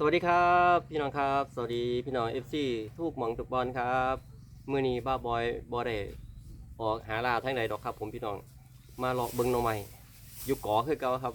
สวัสดีครับพี่น้องครับ สวัสดีพี่น้อง FC ทุกหมองทุกบอลครับมื้อนี้บ้าบอยบ่ได้ออกหาลาทั้งใดดอกครับ ผมพี่น้องมาเลาะเบิงหน่อไม้อยู่กอคือเก่าครับ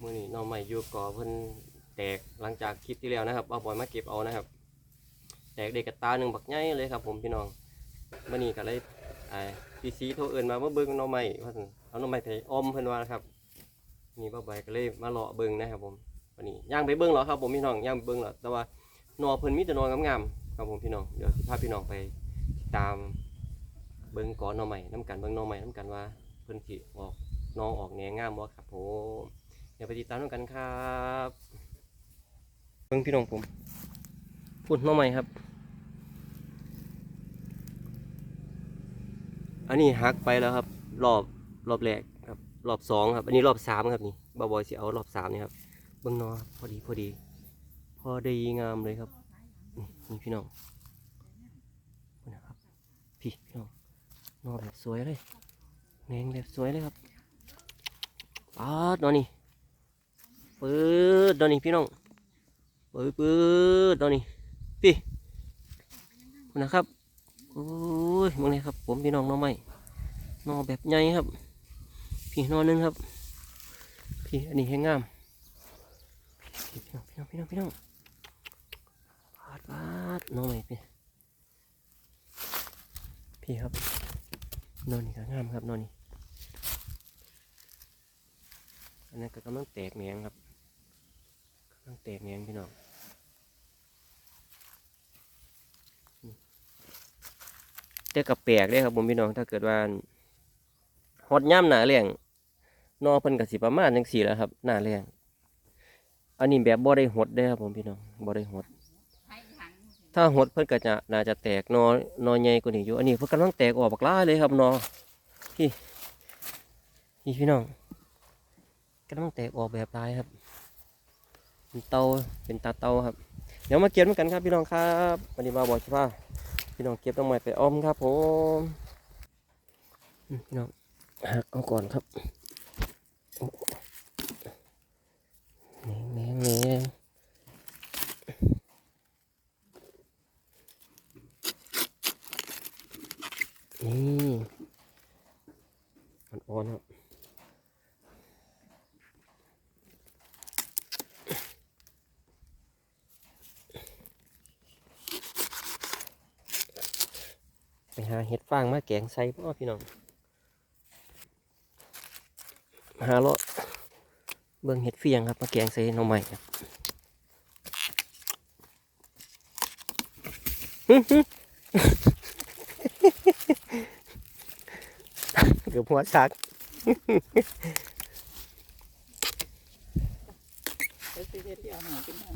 มื้อนี้หน่อไม้อยู่กอเพิ่นแตกหลังจากคลิปที่แล้วนะครับบ้าบอยมาเก็บเอานะครับ แตกเด็กกระตาหนึ่งบักใหญ่เลยครับ ผมพี่น้องมื้อนี้ก็เลยไอ้พีซีโทรเอิ้นมามาเบิงหน่อไม้ว่าซั่นเอาหน่อไม้ไปออมเพิ่นว่านะครับนี่บ้าบอยก็เลยมาเลาะเบิงนะครับผม วันนี้ย่างไปเบิ้งเหรอครับผมพี่น้องย่างไปเบิ้งเหรอแต่ว่านอเพิ่นมีแต่นองามๆครับผมพี่น้องเดี๋ยวสิพาพี่น้องไปตามเบิ้งก่อนนอใหม่น้ำกันเบิ้งนอใหม่น้ำกันว่าเพิ่นสิออกนอออกแหนงามบ่ครับผมเดี๋ยวไปติดตามน้ำกันครับเบิ้งพี่น้องผมพูดนอใหม่ครับ อันนี้หักไปแล้วครับ รอบรอบแรกครับ รอบสองครับ อันนี้รอบสามครับนี่บาบอยสิเอารอบสามนี่ครับ เบิ้งนอครับพอดีพอดี พอดีงามเลยครับนี่พี่น้องนะครับพี่พี่น้องนอแบบสวยเลยแหนงแบบสวยเลยครับปาดนอนนี่เปิดนอนนี่พี่น้องเปิดเปิดนอนนี่พี่นี่นะครับโอ้ยมองเลยครับ ผมพี่น้องนอใหม่นอแบบใหญ่ครับ พี่นอหนึงครับ พี่อันนี้แห้งงาม พี่น้องพี่น้องพี่น้องพี่น้องปาดปาดน้องใหม่พี่พี่ครับนอนนี่ก็งามครับนอนนี่อันนั้นก็กำลังแตกแหนงครับกำลังแตกแหนงพี่น้องนี่แต่กับแปลกเลยครับผมพี่น้องถ้าเกิดว่าฮอดย่ำหนาแรงนอเพิ่นกับสิประมาณจังสี่แล้วครับหนาแรง อันนี้แบบบ่ได้หดเด้ครับผมพี่น้องบ่ได้หด ถ้าหดเพิ่อนก็จะน่าจะแตกนอนอใหญ่กว่านี้อยู่อันนี้เพิ่อนกำลังแตกออกบักหลายเลยครับนอพี่นี่พี่น้องกำลังแตกออกแบบหลายครับเป็นเตาเป็นตาเตาครับ เดี๋ยวมาเก็บด้วยกันครับพี่น้องครับวันนี้มาบอกสิว่าพี่น้องเก็บต้องไม้ไปอ้อมครับผมพี่น้องหักเอาก่อนครับ นงแหนงแหนงนี่อ่อนๆครับไปหาเห็ดฟางมาแกงใส่พ่อพี่น้องหาเลาะ เบิ่งเห็ดเฟียงครับมาแกงใส่หน่อไม้ครับเกือบหัวซักเอาหากินได้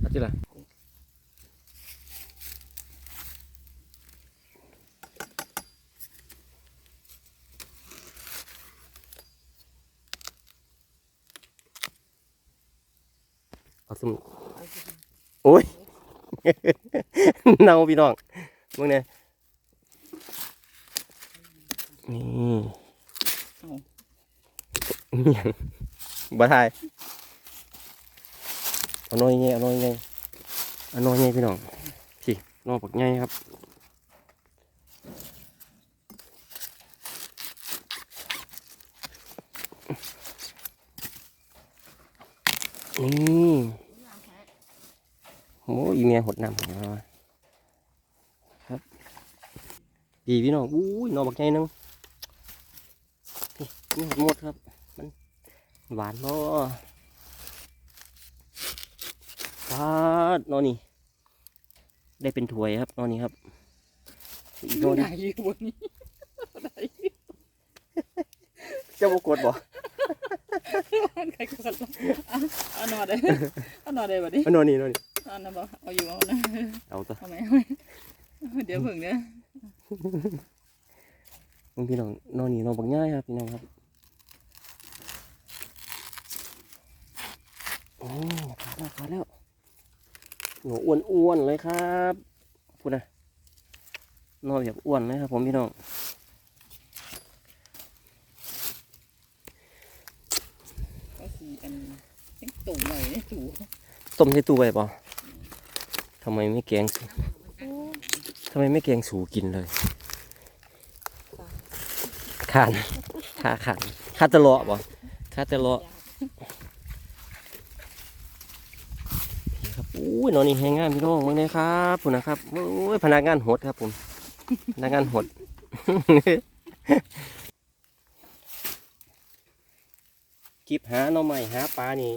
เอาจิล่ะ สมโอ้ยเน่าพี่น้องมึงเนี่ยนี่อิหยังบ่ทายเอาน้อยไงเอาน้อยไงเอาน้อยไงพี่น้องสิน้องปักไงครับนี่โอ้ยอีเมียหดน้ำของเราครับดีพี่น้องอู้ยน้องปักไงนึงนี่นี่หดหมดครับ มันหวานบ่ปาดนอนนี่ ได้เป็นถ้วยครับนอนนี่ครับอีกนอนไหนนี่อยู่บนนี้ไหนเจ้าบกดบ่ใครกดลงอะเอาหนอได้เอาหนอได้บัดนี้มันนอนนี่นอนนี่ เอานะบ่เอาอยู่เอานะเอาตัวเอาไหมเอาไหมเดี๋ยวเพิ่งเด้อมึงพี่น้องนอนนี่นอนบักง่ายครับพี่น้องครับโอ้ขาดแล้วขาดแล้วหนูอ้วนอ้วนๆเลยครับพูดนะนอนแบบอ้วนเลยครับ ผมพี่น้องก็สีอันตุ่มเลยในจู่ต้มใส่ตู้ไว้ป่ะทำไมไม่แกงสูทำไมไม่แกงสูกินเลยขานขาขานขาจะเลาะป่ะขาจะเลาะครับอุ้ยนอนนี่แหงงามพี่น้องมึงเลยครับคุณนะครับโอ้ยพนักงานหดครับผมพนักงานหดคลิปหาหน่อไม้หาปลานี่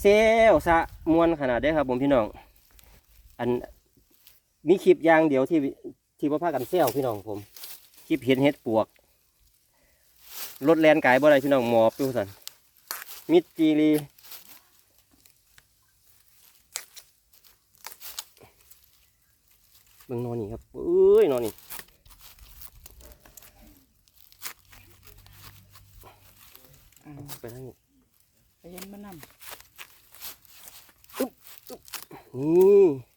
เซลสะมวนขนาดได้ครับผมพี่น้อง อันมีคลิปอย่างเดียวที่ที่ว่าพากันเซลพี่น้องผมคลิปเห็นเห็ดปวกรถแลนไก่บ่ได้พี่น้องหมอบดูสันมิดจีรีเบิ่งนอนนี่ครับเอ้ยนอนนี่อ่าไปทางนี้ไปเย็นมานำนี่อุ้ยหมัก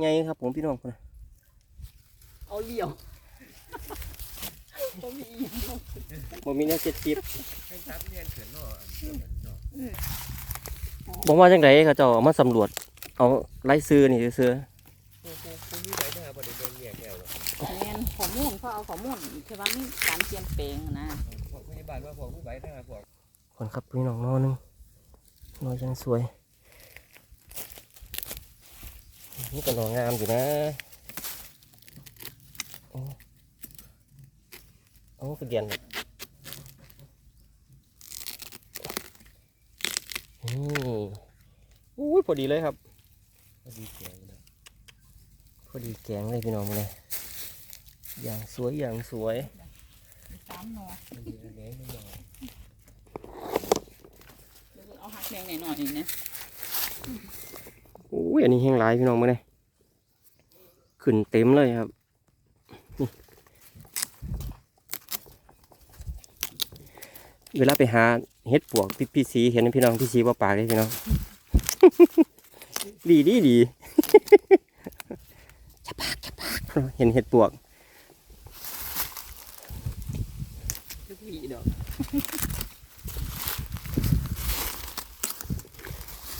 ไงครับผมพี่น้องคนน่ะเอาเหลี่ยวต้องมีอีกบ่มีแนวเจ็ดคลิปบอกว่าจังไดเขาเจ้าเอามาสำรวจ เอาไล่ซื้อนี่ซื้อแมนข้อมูลเขาเอาข้อมูลใช่ว่ามีการเปลี่ยนแปลงนะคนครับพี่น้องนอนหนึงนอนยังสวย นี่ก็นองามอยู่นะโอ้โอ้กระเดียนเลยนี่อุ้พอดีเลยครับ พอดีแกงเลยพอดีแกงเลยพี่น้องเลยอย่างสวยอย่างสวยสามหนอเดี๋ยวเอาหักแดงหน่อยๆนะอุ้ย อันนี้แห้งหลายพี่น้องมาเลยขึ้นเต็มเลยครับนี่เวลาไปหาเห็ดปวกพี่พี่สีเห็นพี่น้องพี่สีว่าปากเลยพี่น้อง ดีดีดีจะปากจะปากเห็นเห็ดปวกทุกวีดอก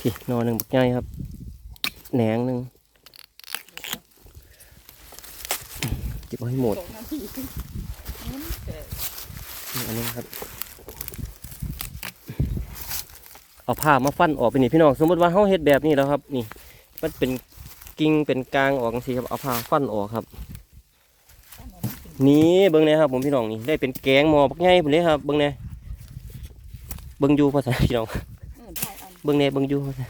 พี่นอนหนึ่งบักใหญ่ครับ แหนงหนึ่งเก็บไว้ให้หมดอันนี้ครับ เอาผ้ามาฟันออกไปนี่พี่น้องสมมติว่าเขาเฮ็ดแบบนี้แล้วครับ นี่ มันเป็นกิ่งเป็นกลางออกสิครับเอาผ้าฟันออกครับ นี่เบิ้งเนี่ยครับ ผมพี่น้องนี่ได้เป็นแกงหมอบักใหญ่ผมเลยครับเบิ้งเนี่ยเบิ้งอยู่ภาษาพี่น้องเออใช่อันเบิ้งเนี่ยเบิ้งอยู่ภาษา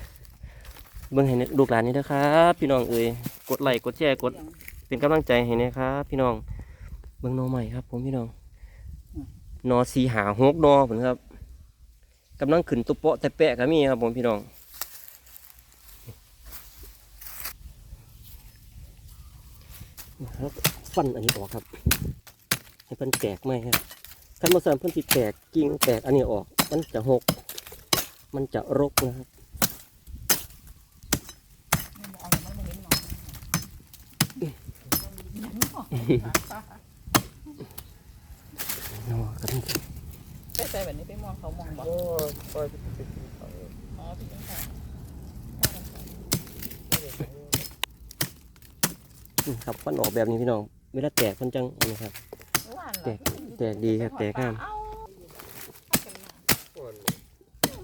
เบิ้งให้ลูกหลานนี่นะครับ พี่น้องเอ้ยกดไลค์กดแชร์กดเป็นกำลังใจให้นะครับ พี่น้องเบิ้งนอใหม่ครับ ผมพี่น้องนอสีหาหกนอผมครับกำลังขึ้นตุปเปาะแต่แปะก็มีครับ ผมพี่น้องครับฟันอันนี้ออกครับ ให้เพิ่นแตกไหมครับถ้ามาสริมเพิ่นติแตกกิ่งแตกอันนี้ออก มันจะหก มันจะรกนะครับ มันเอาอย่างมันมาเห็นหนอน ห นอก็ต้องไปใส่แบบนี้ไปมองเขามองบ่อ๋อพี่ยังค่ะนี่ครับฟันออกแบบนี้พี่น้องเวลาแตกเพิ่นจังนนี้ครับ แตกแตกดีครับแตกงามเอา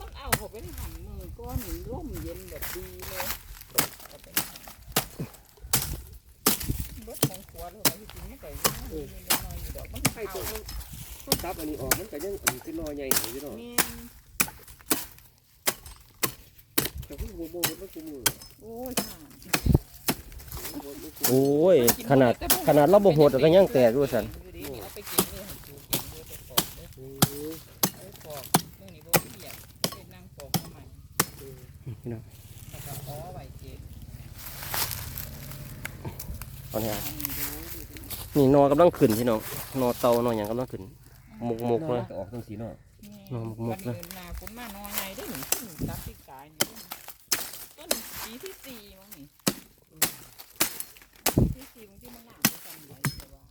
มันเอาเขาเป็นหันมือก้อนหนึ่งร่มเย็นแบบดีเลยเอาเป็นหั่นเบิดของขวดเลยว่าที่จริงไม่ไก่ยังน้อยอยู่ดอกมัน ไข่ เอา ตัว เขาตับอันนี้ออกมันก็ยังอันนี้เป็นรอยใหญ่อยู่เนาะแม่นแต่พวกโมโมมันกูมือโอ้ยค่ะโอ้ยขนาดขนาดเราบ่โหดก็ยังแตกด้วยสันเอาไปกินเลยให้จูกินเลยไปปอกเลยเอาไปปอกเรื่องนี้บ่เปียกไปนั่งปอกทำไมพี่น้องแล้วก็อ้อไว้เก็บเอาเนี่ยอันนี้ดูดูดูนี่นอกำลังขึ้นพี่น้องนอเตานออย่างกำลังขึ้น หมกหมกเลยออกตรงสีเนาะนี่นอนหมกๆวันะนอื่นนาคุณมาน้อยไงได้หนึ่งขึ้นตัดที่กายนี่ต้นปีที่สี่มั้งนี่ปีที่สี่มันที่มันหลามไปจำไว้แต่ว่า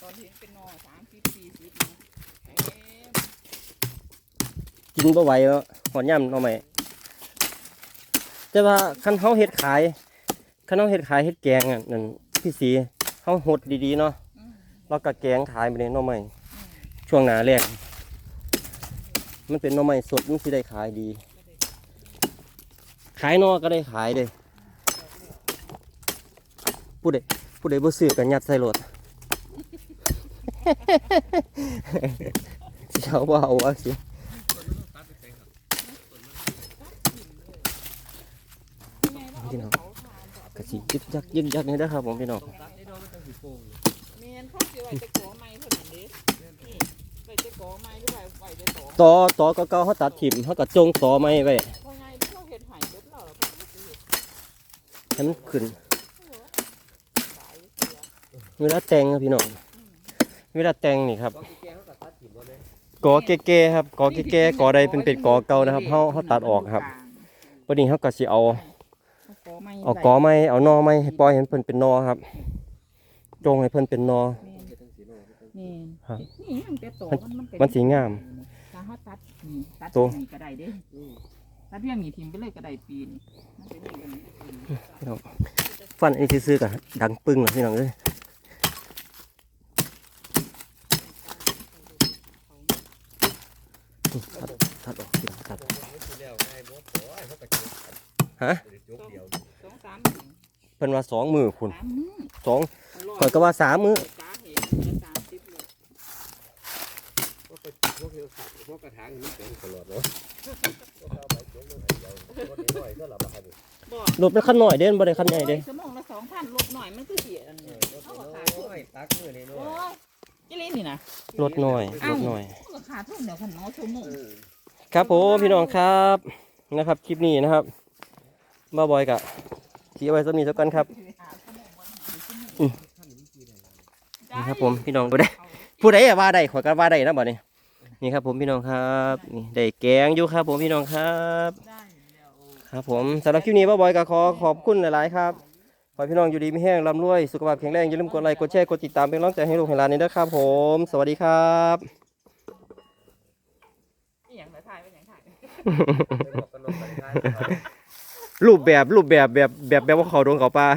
ตอนที่เป็นนอสามสิบสี่สิบนะเอ๊ะกินบ่ไหวแล้วหอนย่ำหน่อไม้แต่ว่าคันเฮาเฮ็ดขายคันเฮาเฮ็ดขายเฮ็ดแกงอะนั่นพี่สีเฮาหดดีๆเนาะอืมแล้วก็แกงขายไปเลยหน่อไม้ ช่วงหนาแรก มันเป็นหน่อไม้สดมันสิได้ขายดี ขายนอก็ได้ขายเลยผู้ใดผู้ใดบ่ซื้อก็ยัดใส่รถสิเอาบ่เอาว่าสิพี่น้องกะสิยึกยักยึกยักนี่นะครับผมพี่น้อง มันจะสิโป่งแม่นเขาสิไว้แต่อไม้เท่านั้นเด้นี่ไว้แต่อไม้หรือไว้ไว้แต่อตอตอเก่าๆเขาตัดถิ่มเขาก็จงตอไม้ไว้พ่อไงพ่อเห็ดหายเบิดแล้วล่ะพ่อสิเห็ดให้มันขึ้นขายเสียเวลาแต่งครับพี่น้องเวลาแต่งนี่ครับกอแก่ๆครับกอแก่ๆกอใดเป็นเป็นกอเก่านะครับเขาเขาตัดออกครับวันนี้เขาก็สิเอา เอากอไม้เอากอไม้เอานอไม้ให้ปล่อยให้เพิ่นเป็นนอครับ จงให้เพิ่นเป็นนอ นี่ครับนี่มันแต่ตอมันมันมันสีงาม ถ้าเฮาตัดนี่ตัดตัวนี่ก็ได้เด้ตัดเพียงนี่ทิ่มไปเลยก็ได้ปีนี่มันเป็นอย่างนี้พี่น้องฟันอันนี้ซื้อๆกันดังปึ้งเลยพี่น้องเอ้ยตัดตัดออกพี่น้องตัดฮะสองสามเพิ่นว่าสองมือคุณสามมื้อสอง ข่อยก็ว่าสามมือจ้าเห็นจะสามสิบเลยพวกกระถางนี่เป็นตลอดเนาะบ่รถเป็นคันหน่อยเด่นบ่ได้คันใหญ่เด้ชั่วโมงละสองพันลดหน่อยมันก็เสียอันนี้เอาราคาทุนตักมือนี่โอ้เนาะยจะเล่นนี่นะรถหน่อยรถหน่อยราคาทุนเดี๋ยวขันน้อยชั่วโมงครับผมพี่น้องครับนะครับคลิปนี้นะครับมาบอยกะสีไว้สมีสักกันครับ นี่ครับผมพี่น้องผู้ใดผู้ใดอะว่าได้ขอยก็ว่าได้นะบ่นี่นี่ครับผมพี่น้องครับนี่ได้แกงอยู่ครับ ผมพี่น้องครับ ครับผมสำหรับคลิปนี้บ่บอยก็ขอขอบคุณหลาย ๆ ครับขอพี่น้องอยู่ดีมีแห้งร่ำรวย สุขภาพแข็งแรงอย่าลืมกดไลค์กดแชร์กดติดตามเป็นกำลังใจให้ลูกให้หลานนี้ด้วยครับ ผม สวัสดีครับนี่อย่างไรถ่ายเป็นอย่างถ่ายรูปแบบรูปแบบแบบแบบแบบว่าเขาโดนเขาปลา